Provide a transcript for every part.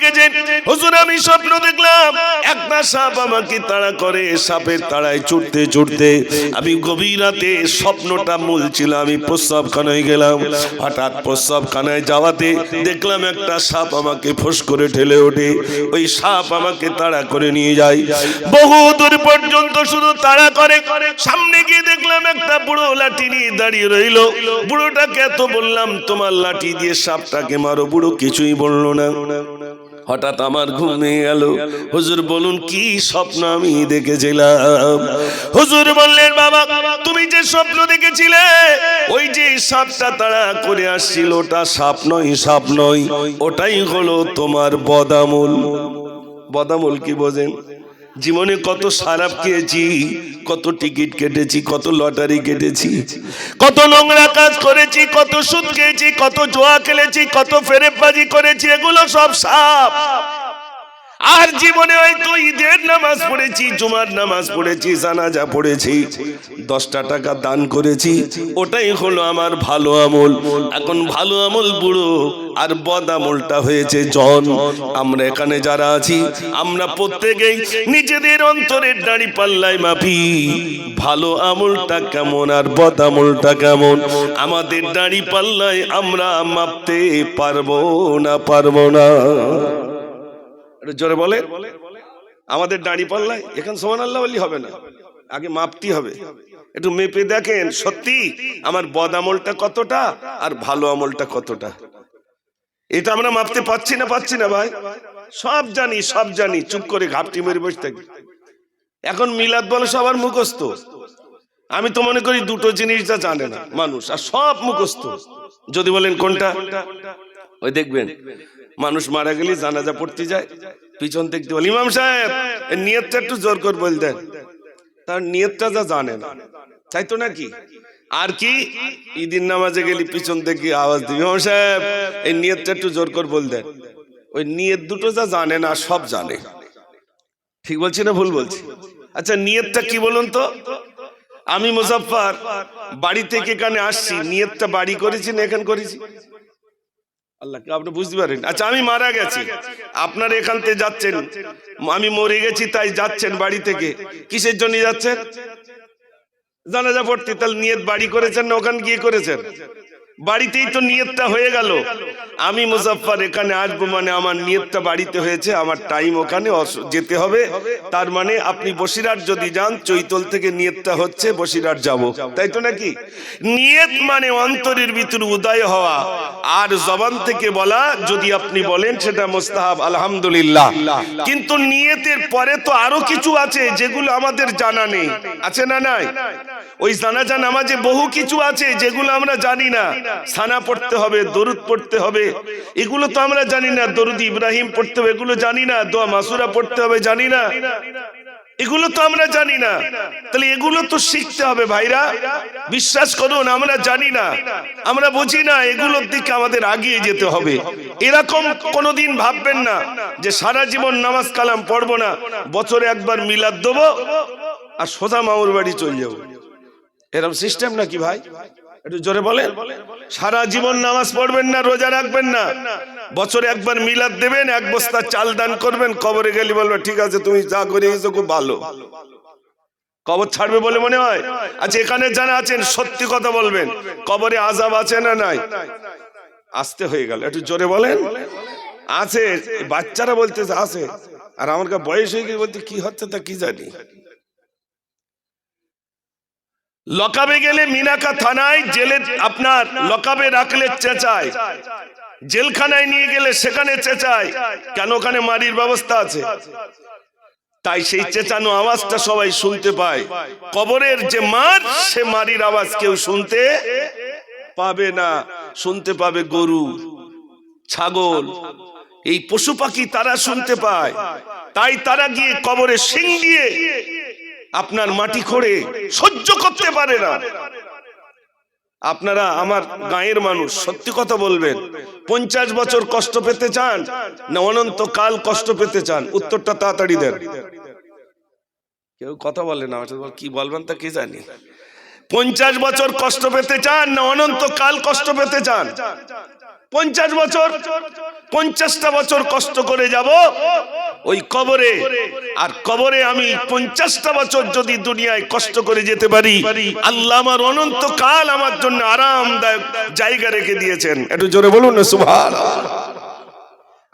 দেখেছেন? হুজুর, আমি স্বপ্ন দেখলাম। একটা সাপ আমাকে তাড়া করে, সাপের তাড়ায় ছুটতে ছুটতে আমি গভীর রাতে স্বপ্নটা মূল ছিল আমি প্রস্রাবখানায় গেলাম। হঠাৎ প্রস্রাবখানায় যাওয়াতে দেখলাম একটা সাপ আমাকে ফোঁস করে ঠেলে ওঠে। ওই সাপ আমাকে তাড়া করে নিয়ে যায়। বহু দূর পর্যন্ত শুধু তাড়া করে। সামনে গিয়ে দেখলাম একটা বুড়ো লাঠি নিয়ে দাঁড়িয়ে রইল। বুড়োটাকে এত বললাম, তোমার লাঠি দিয়ে সাপটাকে মারো। বুড়ো কিছুই বলল না। হঠাৎ আমার ঘুম গেল। হুজুর বলুন, কি স্বপ্ন আমি দেখেছিলাম। হুজুর বললেন, বাবা, তুমি যে স্বপ্ন দেখেছিলে, ওই যে সাপটা তাড়া করে আসছিল, ওটা সাপ নয় সাপ নয়। ওটাই হলো তোমার বদামুল। বদামুল কি বোঝেন? জীবনে কত সারাপ খেয়েছি, কত টিকিট কেটেছি, কত লটারি কেটেছি, কত নোংরা কাজ করেছি, কত সুদ খেয়েছি, কত জোয়া খেলেছি, কত ফেরেপাজি করেছি, এগুলো সব সাপ। আর জীবনে হয়তো ঈদের নামাজ পড়েছি, জুমার নামাজ পড়েছি, জানাজা পড়েছি, দশটা টাকা দান করেছি, ওটাই হলো আমার ভালো আমল। এখন ভালো আমল বুড়ো, আর বদ আমলটা হয়েছে জন। আমরা এখানে যারা আছি, আমরা প্রত্যেকেই নিজেদের অন্তরের দাড়ি পাল্লাই মাপি। ভালো আমলটা কেমন আর বদ আমলটা কেমন? আমাদের দাড়ি পাল্লায় আমরা মাপতে পারব না পারব না। জোরে বলে আমাদের দাড়ি পাল্লায় এখানে সমান আল্লাহ বলি হবে না। আগে মাপতি হবে। একটু মেপে দেখেন সত্যি? আমার বদ আমলটা কতটা আর ভালো আমলটা কতটা? এটা আমরা মাপতে পাচ্ছি না পাচ্ছি না ভাই? সব জানি সব জানি। চুপ করে ঘাপটি মেরে বসে থাকি। এখন মিলাদ বলে সবার মুখস্থ। আমি তো মনে করি দুটো জিনিস যা জানে না মানুষ আর সব মুখস্থ। যদি বলেন কোনটা? ওই দেখবেন। মানুষ মারা গেলে জানাজা পড়তে যায়। পিছন দেখতে বল, ইমাম সাহেব নিয়তটা একটু জোর করে বল দেন। তার নিয়তটা যা জানে না। তাই তো নাকি? আর কি? ঈদিন নামাজে গেলি পিছন থেকে আওয়াজ দিবি, ইমাম সাহেব এই নিয়তটা একটু জোর করে বল দেন। ওই নিয়ত দুটো যা জানে না, সব জানে। ঠিক বলছি না ভুল বলছি? আচ্ছা নিয়তটা কি বলুন তো? আমি মুজাফফর বাড়ি থেকে এখানে আসছি, নিয়তটা বাড়ি করেছি না এখান করেছি? আল্লাহ, আপনি বুঝতে পারেন। আচ্ছা আমি মারা গেছি। আপনার এখান থেকে যাচ্ছেন। আমি মরে গেছি, তাই যাচ্ছেন বাড়ি থেকে। কিসের জন্য যাচ্ছেন? জানাজা পড়তে তাহলে নিয়ত বাড়ি করেছেন না ওখান গিয়ে করেছেন? বাড়িতেই তো নিয়তটা হয়ে গেল। আমি মুজাফফর এখানে আসব মানে আমার নিয়তটা বাড়িতে হয়েছে, আমার টাইম ওখানে যেতে হবে। তার মানে আপনি বসিরহাট যদি যান, চৈতল থেকে নিয়তটা হচ্ছে, বসিরহাট যাব। তাই তো নাকি? নিয়ত মানে অন্তরের ভিতর উদয় হওয়া। আর জবান থেকে বলা, যদি আপনি বলেন সেটা মোস্তাহাব, আলহামদুলিল্লাহ। কিন্তু নিয়তের পরে তো আরও কিছু আছে যেগুলো আমাদের জানা নেই। আছে না নাই? ওই জানা জানাজা নামাজে বহু কিছু আছে যেগুলো আমরা জানি না। সানা পড়তে হবে, দরুদ পড়তে হবে। এগুলো তো আমরা জানি না, দরুদ ইব্রাহিম পড়তে হবে, এগুলো জানি না, দোয়া মাসুরা পড়তে হবে, জানি না। এগুলো তো আমরা জানি না। তাহলে এগুলো তো শিখতে হবে ভাইরা। বিশ্বাস করুন, আমরা জানি না। আমরা বুঝি না, এগুলোর দিকে আমাদের আগিয়ে যেতে হবে। এরকম কোনোদিন ভাববেন না যে সারা জীবন নামাজ কালাম পড়ব না, বছরে একবার মিলাদ দেবো আর সোজা মামুর বাড়ি চলে যাব। এরকম সিস্টেম নাকি ভাই? জোরে বলেন। সারা জীবন নামাজ পড়বেন না, রোজা রাখবেন না। বছরে একবার মিলাদ দেবেন, এক বস্তা চাল দান করবেন, কবরে গেলে বলবে, ঠিক আছে, তুমি যা করে গেছো খুব ভালো। কবর ছাড়বে বলে মনে হয়? আচ্ছা এখানে যারা আছেন, সত্যি কথা বলবেন, কবরে আজাব আছে না নাই? আসতে হয়ে গেল। একটু জোরে বলেন। আছে, বাচ্চারা বলতেছে, আছে। আর আমার বয়স হয়ে গিয়ে বলতে, কি হচ্ছে তা কি জানি? লকাবে গেলে মিনাকা থানায় জেলে আপনার লকাবে রাখলে চেঁচায়। জেলখানায় নিয়ে গেলে সেখানে চেঁচায়। কেন ওখানে মারির ব্যবস্থা আছে? তাই সেই চেঁচানো আওয়াজটা সবাই শুনতে পায়। কবরের যে মার, সে মারির আওয়াজ কেউ শুনতে পাবে না। শুনতে পাবে গরু, ছাগল। এই পশু পাখি তারা শুনতে পায়। তাই তারা গিয়ে কবরে শিং দিয়ে আপনার মাটি খোড়ে সহ্য করতে পারে না। আপনারা আমার গায়ের মানুষ, সত্যি কথা বলবেন, পঞ্চাশ বছর কষ্ট পেতে চান না অনন্ত কাল কষ্ট পেতে চান? উত্তরটা তাড়াতাড়ি দেন। কেউ কথা বলে না কি বলবেন তা কে জানি? পঞ্চাশ বছর কষ্ট পেতে চান না অনন্ত কাল কষ্ট পেতে চান? পঞ্চাশ বছর, পঞ্চাশটা বছর কষ্ট করে যাব ওই কবরে। আর কবরে আমি পঞ্চাশটা বছর যদি দুনিয়ায় কষ্ট করে যেতে পারি, আল্লাহ আমার অনন্ত কাল আমার জন্য আরামদায়ক জায়গা রেখে দিয়েছেন। একটু জোরে বলুন না সুভান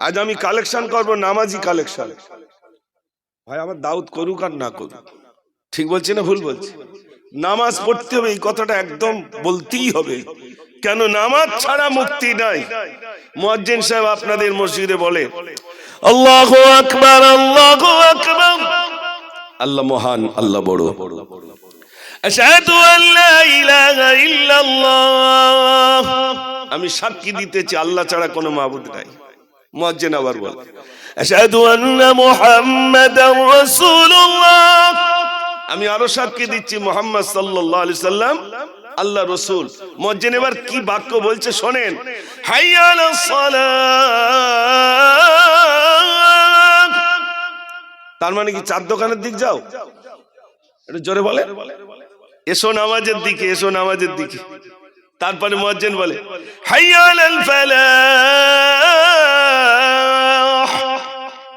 আজ আমি কালেকশন করব, নামাজি কালেকশন। ভাই, আমার দাউদ করুক আর না করুক। ঠিক বলছি না ভুল বলছি? নামাজ পড়তে হবে এই কথাটা একদম বলতেই হবে। কেন নামাজ ছাড়া মুক্তি নাই? মুয়াজ্জিন সাহেব আপনাদের মসজিদে বলে আল্লাহু আকবার আল্লাহু আকবার। আল্লাহ মহান আল্লাহ বড়। আশহাদু আন লা ইলাহা ইল্লাল্লাহ। আমি সাক্ষী দিতেছি আল্লাহ ছাড়া কোনো মাবুদ নাই। মুয়াজ্জিন আবার বলে আশহাদু আন্না মুহাম্মাদার রাসূলুল্লাহ। আমি আরও সাক্ষী দিচ্ছি মোহাম্মদ সাল্লাল্লাহু আলাইহি সাল্লাম, আল্লাহ রসুল। মজ্জেন এবার কি বাক্য বলছে শোনেন। তার মানে কি চার দোকানের দিক যাও? একটু জোরে বলে। এসো নামাজের দিকে, এসো নামাজের দিকে। তারপরে মজ্জেন বলে হাইয়া আলাল ফালাহ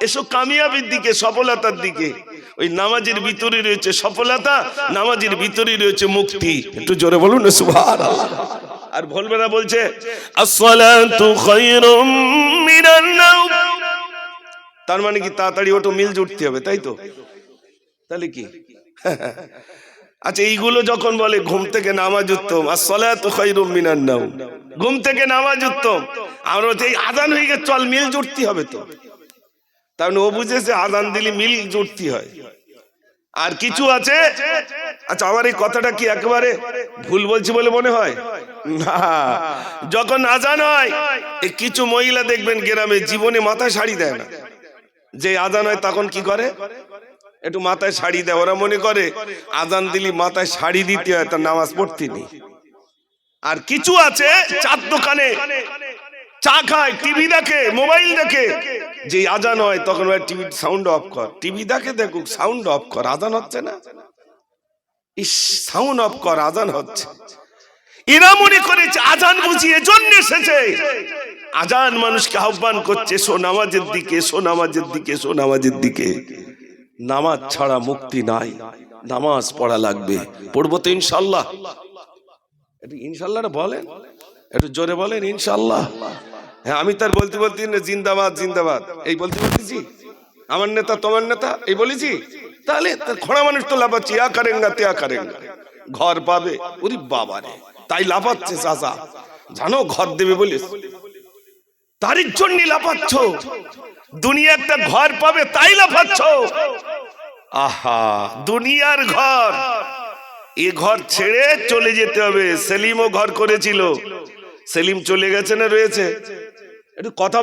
এসো কামিয়াবির দিকে, সফলতার দিকে। ওই নামাজের ভিতরে রয়েছে সফলতা, নামাজের ভিতরে রয়েছে মুক্তি। একটু জোরে বলুন আর বলবে না, বলছে তার মানে কি তাড়াতাড়ি ওটো মিল জুটতে হবে, তাই তো? তাহলে কি? আচ্ছা এইগুলো যখন বলে, ঘুম থেকে নামাজ উত্তম। আর সলাত খাইরুম মিনান নাও ঘুম থেকে নামাজ উত্তম। আমরা আদান হয়ে গেছে, চল, মিল জুটতে হবে তো। তার মানে ও বুঝেছে আদান দিলে মিল জুটতে হয়। আর কিছু আছে? আচ্ছা আমার এই কথাটা কি একেবারে ভুল বলছি বলে মনে হয়? না। যখন আজান হয় এই কিছু মহিলা দেখবেন গ্রামে জীবনে মাথায় শাড়ি দেয় না। যে আজান হয়, তখন কি করে? একটু মাথায় শাড়ি দেয়। ওরা মনে করে, আজান দিলি মাথায় শাড়ি দিতে হয় তার নামাজ পড়তে নেই। আর কিছু আছে, চার দোকানে। চা খায়, টিভি দেখে, মোবাইল দেখে। যে আজান হয়, তখন টিভি সাউন্ড অফ কর। টিভি দেখে দেখুক সাউন্ড অফ কর। আজান হচ্ছে না? ইস সাউন্ড অফ কর, আজান হচ্ছে। এরা মনে করেছে আজান বুঝিয়ে জন্য এসেছে। আজান মানুষকে আহ্বান করছে, এসো নামাজের দিকে, এসো নামাজের দিকে, এসো নামাজের দিকে। নামাজ ছাড়া মুক্তি নাই। নামাজ পড়া লাগবে। পড়ব তো ইনশাল্লাহ। একটু ইনশাল্লাহ বলেন। একটু জোরে বলেন, ইনশাল্লাহ। হ্যাঁ আমি তার বলতে বলতে জিন্দাবাদ জিন্দাবাদ। এই বলতে বলতেছি আমার নেতা, তোমার নেতা, এই বলেছি তাহলে তার খোঁড়া মানুষ তো লাফাচ্ছে, ইয়া কারেঙ্গা তেয়া কারেঙ্গা। ঘর পাবে ওরে বাবা রে, তাই লাফাচ্ছে চাচা জানো, ঘর দেবে বলিস? তারই জন্য লাফাচ্ছ। দুনিয়া একটা ঘর পাবে, তাই লাফাচ্ছ। আহা, দুনিয়ার ঘর। এ ঘর ছেড়ে চলে যেতে হবে। সেলিমও ঘর করেছিল। সেলিম চলে গেছে না রয়েছে? একটু কথা